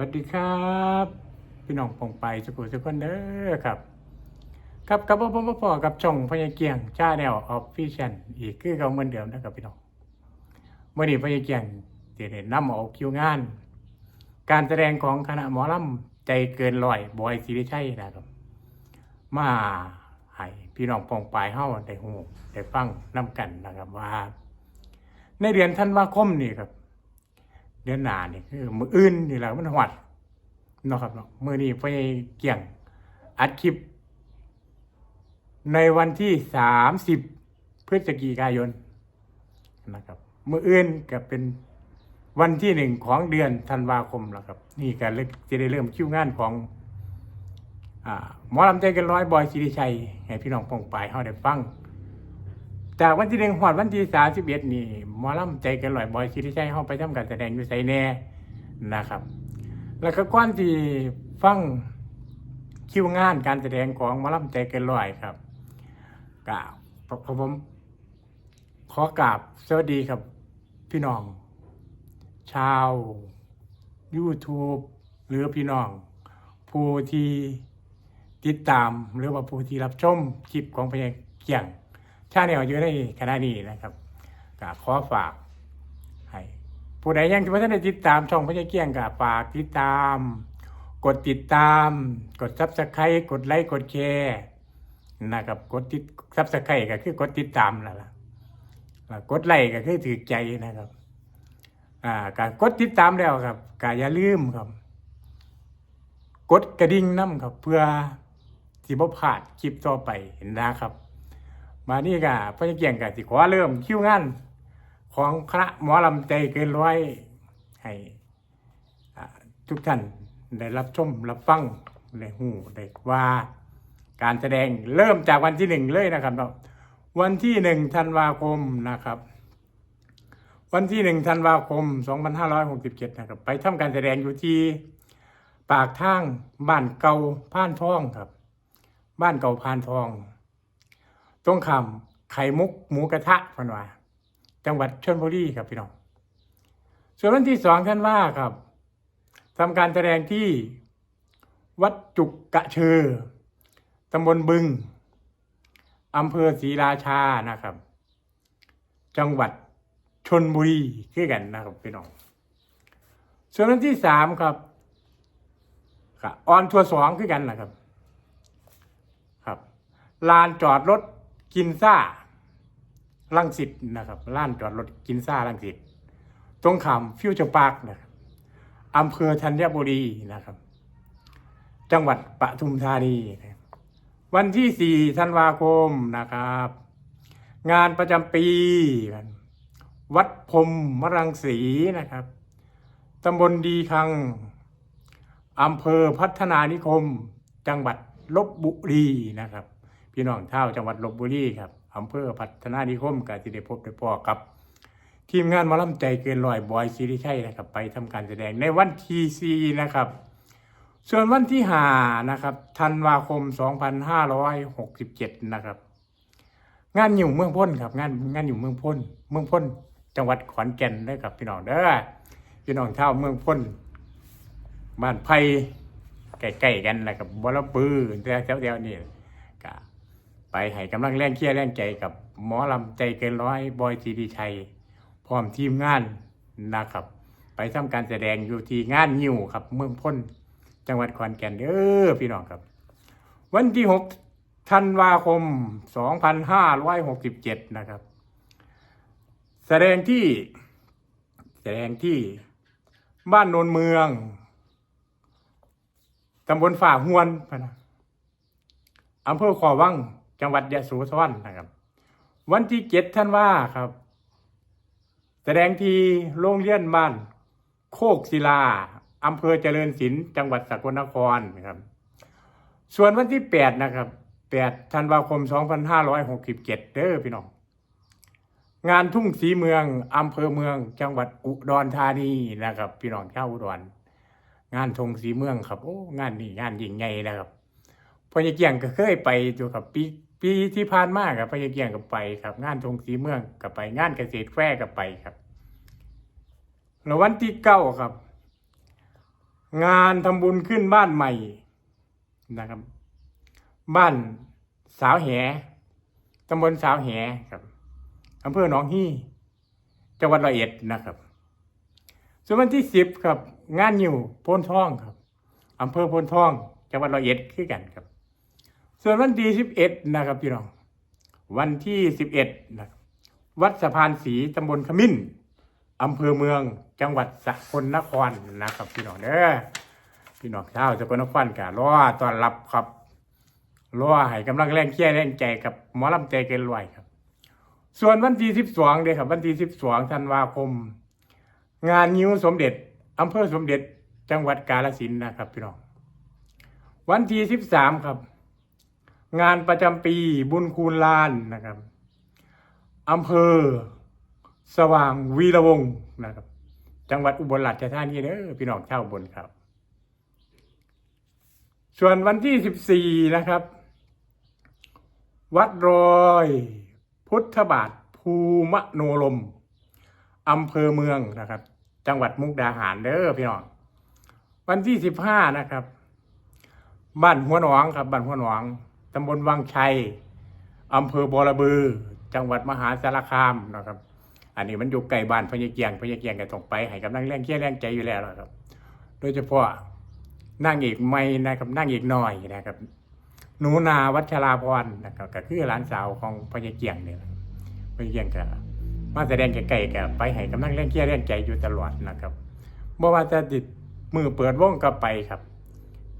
วัสดีครับ พี่น้องปองไปสุขุสุขนเด้อครับ ครับกับพ่อพ่อพ่อกับช่องพญาเกียงชาแนลออฟฟิเชียลอีกคือเก่าเหมือนเดิมนะครับพี่น้องเมื่อนี้พญาเกียงจะได้นำเอาคิวงาน การแสดงของคณะหมอลำใจเกินร้อยบอยศิริชัยนะครับ มาให้พี่น้องปองปเฮาได้หูได้ฟังนํกันนะครับว่า ในเดือนธันวาคมนี่ครับ เดือนหน้านี่คือมืออื่นนี่แหละมันหวัดเนาะครับเนาะมือนี้ไปเกี่ยงอัดคลิป ในวันที่สามสิบพฤศจิกายนนะครับมืออื่นก็เป็นวันที่หนึ่งของเดือนธันวาคมแล้วครับ นี่ก็เลยจะได้เริ่มคิวงานของอหมอลำใจกันร้อยบอยศิริชัยให้พี่น้องปองปายเฮาได้ฟัง จากวันที่หนึ่งหอดวันที่สามสิบเอ็ดนี่มอลำใจเกันร้อยบอยศิริชัยเฮาไปทำการแสดงอยู่ไสแน่นะครับ แล้วก็ก่อนที่ฟังคิวงานการแสดงของมอลำใจเกันร้อยครับกราบผมขอกราบสวัสดีครับพี่น้อง ชาว YouTube หรือพี่น้อง ผู้ที่ติดตามหรือว่าผู้ที่รับชมคลิปของพญาเกี่ยง ชาแนลอยู่ในขณะนี้นะครับก็ขอฝากให้ผู้ใดยังไม่ได้ติดตามช่องพญาเกี่ยงก็ฝากติดตาม กดติดตาม กดซับสไครต์กดไลค์กดแชร์นะครับกดติดซับสไครต์ก็คือกดติดตามนั่นแหละกดไลค์ก็คือถือใจนะครับอ่าการกดติดตามแล้วครับก็อย่าลืมครับ กดกระดิ่งน้ำครับ เพื่อสิบ่พลาดคลิปต่อไปเห็นนะครับ มานี่ก็พระเกียงกับสิขอเริ่มคิวงานของคณะหมอลำใจเกินร้อยให้ทุกท่านได้รับชมรับฟังได้หูได้ว่าการแสดงเริ่มจากวันที่หนึ่งเลยนะครับเนาะวันที่หนึ่งธันวาคมนะครับ วันที่หนึ่งธันวาคมสองพันห้าร้อยหกสิบเจ็ดนะครับ ไปทำการแสดงอยู่ที่ปากทางบ้านเก่าพานทองครับ บ้านเก่าพานทอง ตรงคำไข่มุกหมูกระทะพันว่าจังหวัดชลบุรีครับพี่น้อง ส่วนวันที่สองท่านว่าครับทำการแสดงที่วัดจุกกะเชอตำบลบึงอำเภอศรีราชานะครับ จังหวัดชนบุรีคือกันนะครับพี่น้อง ส่วนวันที่สามครับครับออนทัวร์สองคือกันนะครับ ครับ ลานจอดรถ กินซ่าลังสิตนะครับลานจอดรถกินซ่าลังสิตตรงขามฟิวเจอร์พาร์คนะครับอำเภอธัญบุรีนะครับ จังหวัดปทุมธานีนะวันที่สี่ธันวาคมนะครับ งานประจำปี วัดพรมมรังสีนะครับตำบลดีคังอำเภอพัฒนานิคม จังหวัดลบบุรีนะครับ พี่น้องเท่าจังหวัดลบบุรีครับอำเภอพัฒนานิคมกับที่ได้พบได้พอกับ ทีมงานมาล่ำใจเกินร้อยบอยซีรีชัยนะครับ ไปทำการแสดงในวันที่สี่นะครับ ส่วนวันที่ห้านะครับธันวาคม 2567 นะครับ งานอยู่เมืองพ้นครับ งานงานอยู่เมืองพ้น เมืองพ้น จังหวัดขอนแก่นได้ครับพี่น้องเด้อพี่น้องเท่าเมืองพ้นบ้านไผ่ใกล้ๆกันแหละกับบลปือแถวๆนี่ ไปให้กำลังแรงเคียร์แรงใจกับหมอลำใจเกินร้อยบอยทีดีชัยพร้อมทีมงานนะครับ ไปทำการแสดงอยู่ที่งานยิวครับ เมืองพ้นจังหวัดขอนแก่นเด้อพี่น้องครับ วันที่หกธันวาคมสองพันห้าร้อยหกสิบเจ็ดนะครับ แสดงที่ แสดงที่บ้านโนนเมืองตำบลฝ่าหวนนะอำเภอขอวัง จังหวัดยะโสธรนะครับ วันที่เจ็ดท่านว่าครับ แสดงที่โรงเรียนบ้านโคกศิลาอำเภอเจริญศิลป์จังหวัดสกลนครนะครับ ส่วนวันที่แปดนะครับแปดธันวาคมสองพันห้าร้อยหกสิบเจ็ดเด้อพี่น้องงานทุ่งสีเมืองอำเภอเมือง จังหวัดอุดรธานีนะครับ พี่น้องชาวอุดรงานทงสีเมืองครับโอ้งานนี้งานยิ่งใหญ่นะครับพญาเกียงก็เคยไปตัวครับปี ปีที่ผ่านมาครับพญาเกียงก็ไปครับ งานทงสีเมืองก็ไป งานเกษตรแฟร์ก็ไปครับแล้ววันที่เก้าครับ งานทำบุญขึ้นบ้านใหม่นะครับ บ้านสาวแหตำบลสาวแหครับอำเภอหนองฮี่จังหวัดร้อยเอ็ดนะครับ ส่วนวันที่สิบครับ งานอยู่โพนทองครับอำเภอโพนทองจังหวัดร้อยเอ็ดคือกันครับ ส่วนวันที่สิบเอ็ดนะครับพี่น้อง วันที่สิบเอ็ดนะวัดสะพานสีตำบลขมิ้นอำเภอเมืองจังหวัดสกลนครนะครับพี่น้องเด้อพี่น้องชาวสกลนครกะรอต้อนรับครับรอให้กำลังแรงเชียร์แรงใจกับหมอลำใจเกินร้อยครับ ส่วนวันที่สิบสองเด้อครับ วันที่สิบสองธันวาคม งานนิ้วสมเด็จอำเภอสมเด็จจังหวัดกาฬสินธุ์นะครับพี่น้องวันที่สิบสามครับ งานประจำปีบุญคูณลานนะครับอำเภอ สว่างวีระวงนะครับ จังหวัดอุบลราชธานีเด้อพี่น้องชาวอุบนครับ ส่วนวันที่สิบสี่นะครับ วัดรอย พุทธบาทภูมโนลมอำเภอเมืองนะครับ จังหวัดมุกดาหารเด้อพี่น้องวันที่สิบห้านะครับ บ้านหัวหนองครับบ้านหัวหนอง ตำบลวังชัยอำเภอบอระบือ จังหวัดมหาสารคามนะครับ อันนี้มันอยู่ใกลบ้านพญเกียงพญเกียงก็ต้องไปให้กำลังแรงเคียแรงใจอยู่แล้วนะครับ โดยเฉพาะนางเอกไม่นะครับนางเอกน้อยนะครับหนูนาวัชราพรนะครับก็คือหลานสาวของพญเกียงเนี่ยพญเกียงก็มาแสดงใกลๆกับไปให้กำลังแรงเคียแรงใจอยู่ตลอดนะครับเมื่อว่าจะติดมือเปิดวงก็ไปครับ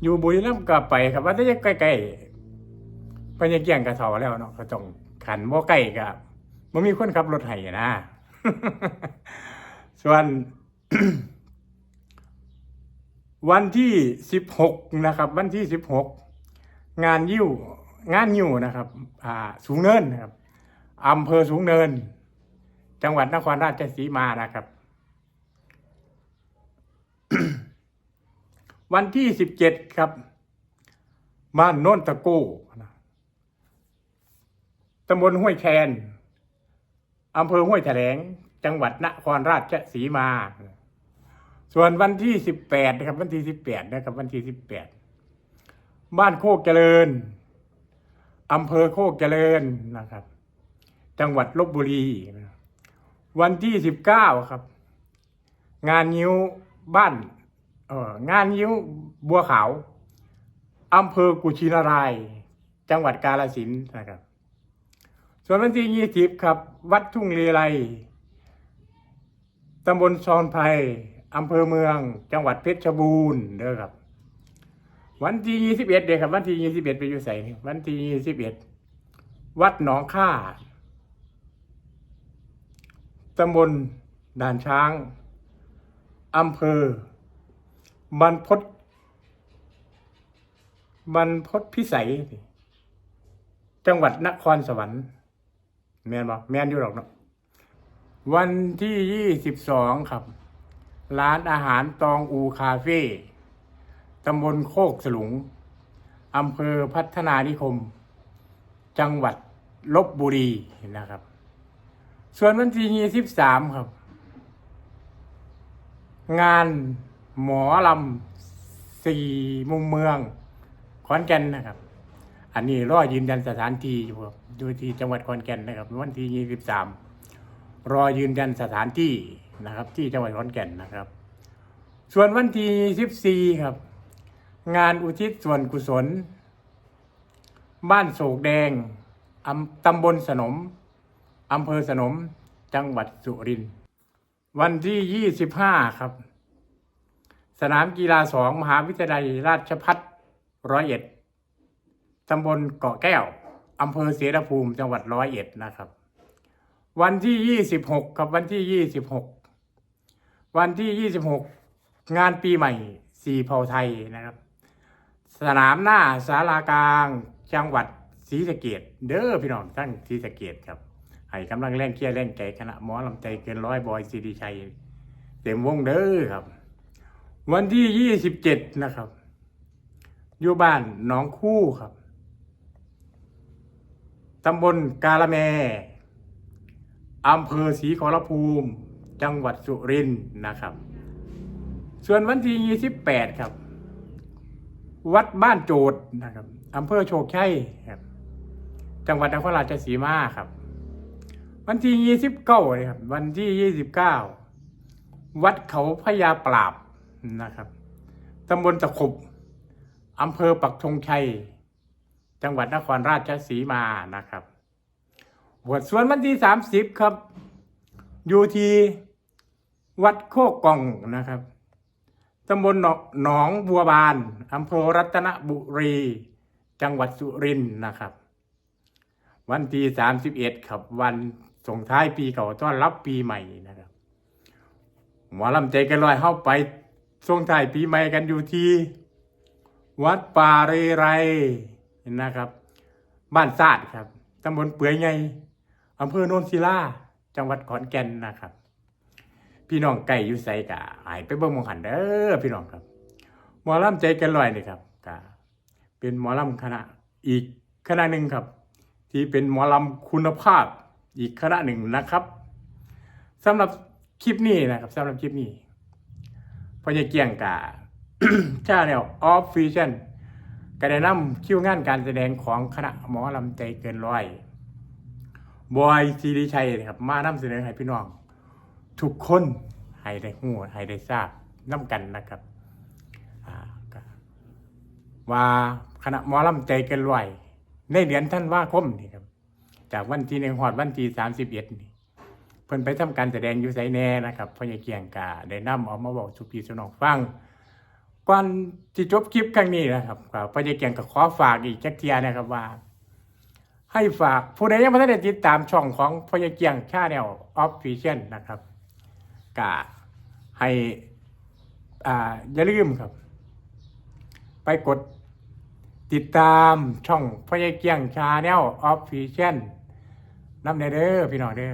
อยู่บุรีรัมย์ก็ไปครับว่าจะใกลๆ พญาเกียงก็เท่าแล้วเนาะก็ต้องขันบ่ใกล้กับมันมีคนขับรถให้นะ ส่วน วันที่สิบหกนะครับ วันที่สิบหกงานยิ้วงานยิ้วนะครับ อ่า สูงเนินนะครับอำเภอสูงเนิน จังหวัดนครราชสีมานะครับ วันที่สิบเจ็ดครับบ้านโน้นตะโก้นะำบลห้วยแคนอำเภอห้วยแถลง จังหวัดนครราชสีมา ส่วนวันที่สิบแปดนะครับ วันที่สิบแปดนะครับ วันที่สิบแปดบ้านโคกเจริญอำเภอโคกเจริญนะครับ จังหวัดลบบุรี วันที่สิบเก้าครับ งานนิ้วบ้านเอองานยิ้วบัวขาวอำเภอกุชินาราย จังหวัดกาฬสินนะครับ ส่วนวันที่ยี่สิบครับ วัดทุ่งเลไลตำบลซอนไพรอำเภอเมือง จังหวัดเพชรบูรณ์เด้อครับ วันที่ยี่สิบเอ็ดเด้อครับ วันที่ยี่สิบเอ็ดไปอยู่ใส่วันที่ยี่สิบเอ็ดวัดหนองค่าตำบลด่านช้างอำเภอบรรพตบรรพตพิสัย จังหวัดนครสวรรค์ แมนบอกแมนอยู่หรอกเนาะวันที่ยี่สิบสองครับ ร้านอาหารตองอูคาเฟ่ตำบลโคกสลุงอำเภอพัฒนานิคม จังหวัดลบบุรีนะครับ ส่วนวันที่ยี่สิบสามครับ งานหมอลำสี่มุมเมือง ขอนแก่นนะครับ อันนี้รอยืนยันสถานที่อยู่ครับอยู่ที่จังหวัดขอนแก่นนะครับ วันที่ยี่สิบสามรอยืนยันสถานที่นะครับ ที่จังหวัดขอนแก่นนะครับ ส่วนวันที่สิบสี่ครับ งานอุทิศส่วนกุศล บ้านโศกแดงตำบลสนมอำเภอสนมจังหวัดสุรินทร์วันที่ยี่สิบห้าครับ สนามกีฬาสองมหาวิทยาลัยราชพัฒร้อยเอ็ด ตำบลเกาะแก้วอำเภอเสรภูมิจังหวัดร้อยเอ็ดนะครับ วันที่ยี่สิบหกครับวันที่ยี่สิบหกวันที่ยี่สิบหกงานปีใหม่สีเผ่าไทยนะครับ สนามหน้าสารากลาง จังหวัดศรีสะเกดเด้อพี่น้องทั้งศรีสะเกดครับให้กำลังแรงเคียร์แรงใจคณะหมอลำใจเกินร้อยบอยซีดีชัยเต็มวงเด้อครับ วันที่ยี่สิบเจ็ดนะครับ อยู่บ้านหนองคู่ครับ ตำบลกาละแมอำเภอศรีขอรภูมิ จังหวัดสุรินทร์นะครับ ส่วนวันที่ยี่สิบแปดครับ วัดบ้านโจดนะครับอำเภอโชคชัยครับ จังหวัดนครราชสีมาครับ วันที่ยี่สิบเก้าเลยครับ วันที่ยี่สิบเก้าวัดเขาพญาปราบนะครับตำบลตะขบอำเภอปักธงชัย จังหวัดนครราชสีมานะครับบวชสวนวันที่สามสิบครับ อยู่ที่วัดโคกกองนะครับตำบลหนองหนองบัวบานอำเภอรัตนบุรี จังหวัดสุรินทร์นะครับ วันที่สามสิบเอ็ดครับวันส่งท้ายปีเก่าต้อนรับปีใหม่นะครับ หมอลำใจกันลอยเข้าไปส่งท้ายปีใหม่กันอยู่ที่ วัดป่าเรไร นะครับ บ้านซาดครับตำบลเปื่อยไงอำเภอโนนศิลาจังหวัดขอนแก่นนะครับ พี่น้องไก่อยู่ใส่กะหายไปเบิ่งมองหันเด้อพี่น้องครับหมอลำใจกันลอยนี่ครับกะเป็นหมอลำคณะอีกคณะหนึ่งครับ ที่เป็นหมอลำคุณภาพอีกคณะหนึ่งนะครับสำหรับคลิปนี้นะครับสำหรับคลิปนี้พอจะเกี่ยงกะชาแนลออฟฟิเชียล ก็ได้นำคิวงานการแสดงของคณะหมอลำใจเกินร้อยบอยซีรีชัยนะครับมานำเสนอให้พี่น้องทุกคนให้ได้หูให้ได้ทราบน้ำกันนะครับว่าคณะหมอลำใจเกินร้อยในเดือนท่านว่าคมนี่ครับ จากวันที่หนึ่งหอดวันที่สามสิบเอ็ดนี่เพิ่นไปทำการแสดงอยู่ไสแน่นะครับพ่อใหญ่เกียงกาได้นำเออกมาบอกสุพี่สุน้องฟัง ก่อนที่จบคลิปครั้งนี้นะครับก็พอใหญ่เกียงก็ขอฝากอีกจักเทียนะครับว่า ให้ฝากผู้ใดยังไม่ได้ติดตามช่องของพอใหญ่เกียงชาแนลออฟฟิเชียลนะครับก็ให้อ่าอย่าลืมครับ ไปกดติดตามช่องพอใหญ่เกียงชาแนลออฟฟิเชียลน้ำเนเด้อพี่น้องเด้อ